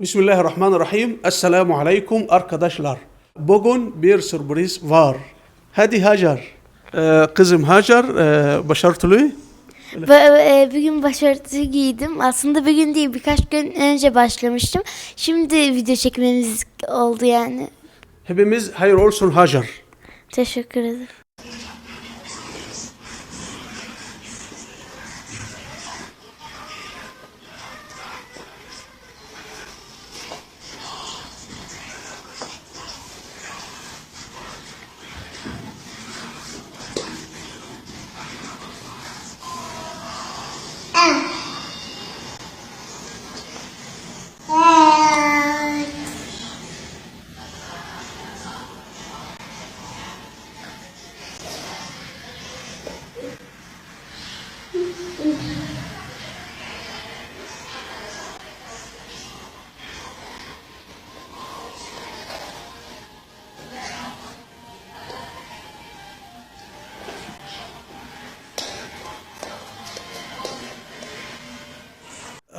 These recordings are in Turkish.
Bismillahirrahmanirrahim. Esselamu aleyküm arkadaşlar. Bugün bir sürpriz var. Hadi Hacer. Ee, kızım Hacer e, başarılı. Ba- e, Bugün başörtü giydim. Aslında bugün değil birkaç gün önce başlamıştım. Şimdi video çekmemiz oldu yani. Hepimiz hayır olsun Hacer. Teşekkür ederim.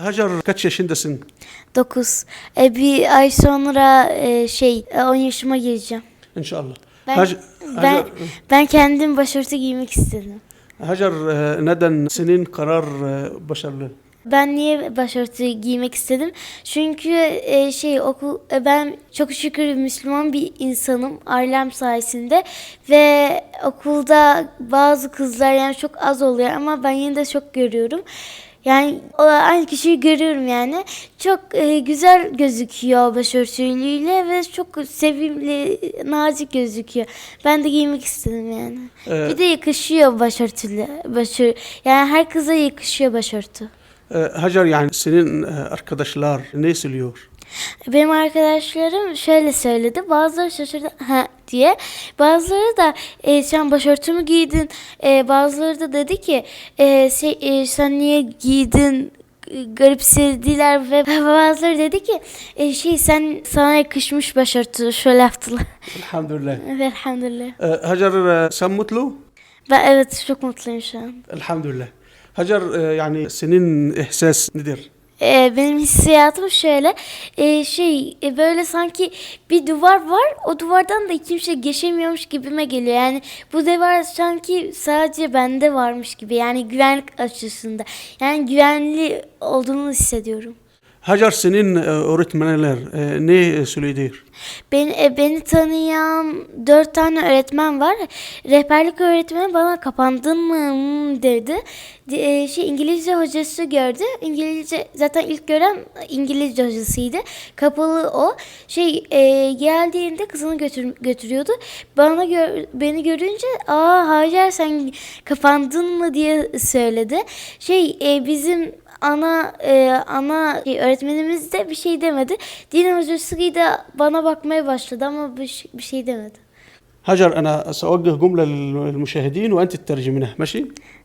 Hacer kaç yaşındasın? 9. E, bir ay sonra e, şey e, 10 yaşıma gireceğim. İnşallah. Ben Hacer, ben Hacer, ben kendim başörtü giymek istedim. Hacer, e, neden senin karar e, başarılı? Ben niye başörtü giymek istedim? Çünkü e, şey okul e, ben çok şükür Müslüman bir insanım ailem sayesinde ve okulda bazı kızlar yani çok az oluyor ama ben yine de çok görüyorum. Yani o, aynı kişiyi görüyorum yani. Çok e, güzel gözüküyor başörtülüyle ve çok sevimli, nazik gözüküyor. Ben de giymek istedim yani. Ee, Bir de yakışıyor başörtülü. Başör, yani her kıza yakışıyor başörtü. e, Hacer yani senin e, arkadaşlar ne söylüyor? Benim arkadaşlarım şöyle söyledi. Bazıları şaşırdı ha diye. Bazıları da e, sen başörtü mü giydin? E, bazıları da dedi ki e, se- e, sen niye giydin? Garipsediler ve bazıları dedi ki e, şey sen sana yakışmış başörtü şöyle yaptılar. Elhamdülillah. Elhamdülillah. E, Hacer sen mutlu? Ben evet çok mutluyum şu an. Elhamdülillah. Hacer e, yani senin ihsas nedir? Ee, benim hissiyatım şöyle. Ee, şey e, böyle sanki bir duvar var. O duvardan da kimse geçemiyormuş gibime geliyor. Yani bu duvar sanki sadece bende varmış gibi. Yani güvenlik açısında yani güvenli olduğumu hissediyorum. Hacer senin e, öğretmenler e, ne söyledi? Beni, e, beni tanıyan dört tane öğretmen var. Rehberlik öğretmeni bana kapandın mı Hmm," dedi. De- şey İngilizce hocası gördü. İngilizce zaten ilk gören İngilizce hocasıydı. Kapalı o. Şey e, geldiğinde kızını götür, götürüyordu. Bana gör, beni görünce aa Hacer sen kapandın mı diye söyledi. Şey e, bizim ana e, ana şey, öğretmenimiz de bir şey demedi. Din hocası da bana bakmaya başladı ama bir, şey- bir şey demedi. هاجر انا ساوجه جمله للمشاهدين وانت تترجمينها ماشي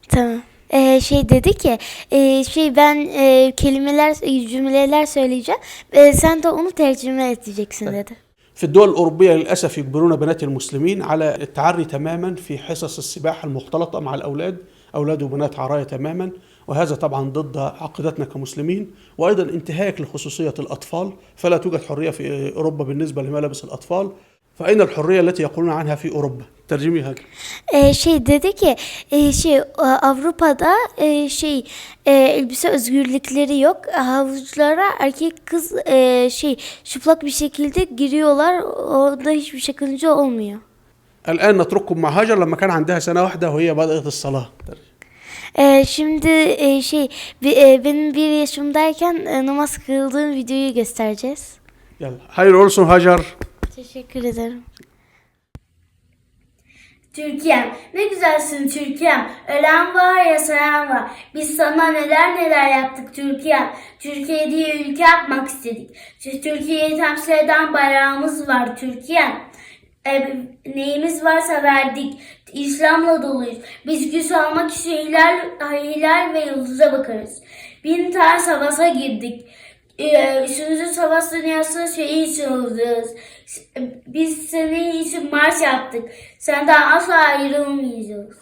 Tamam. E, şey dedi ki e, şey ben e, kelimeler cümleler söyleyeceğim. E, sen de onu tercüme edeceksin dedi. في الدول الأوروبية للأسف يجبرون بنات المسلمين على التعري تماما في حصص السباحة المختلطة مع الأولاد أولاد وبنات عراية تماما وهذا طبعا ضد عقيدتنا كمسلمين وأيضا انتهاك لخصوصية الأطفال فلا توجد حرية في أوروبا بالنسبة لملابس الأطفال فأين الحرية التي يقولون عنها في أوروبا ترجمي E, şey dedi ki şey Avrupa'da şey elbise özgürlükleri yok. Havuçlara erkek kız şey çıplak bir şekilde giriyorlar. Orada hiçbir olmuyor. الآن نترككم مع هاجر لما كان عندها سنة واحدة وهي بدأت الصلاة E, şimdi e, şey bi- e, benim bir yaşımdayken e, namaz kıldığım videoyu göstereceğiz. يلا hayır olsun Hacer Teşekkür ederim. Türkiye'm ne güzelsin Türkiye'm. Ölen var yaşayan var. Biz sana neler neler yaptık Türkiye'm. Türkiye diye ülke yapmak istedik. Çünkü Türkiye'yi temsil eden bayrağımız var Türkiye'm. E, neyimiz varsa verdik. İslam'la doluyuz. Biz güç almak için hilal, hilal ve yıldıza bakarız. Bin tane savaşa girdik. Ee, Üçüncü savaş dünyası şeyi için olacağız. Biz senin için marş yaptık. Senden asla ayrılmayacağız.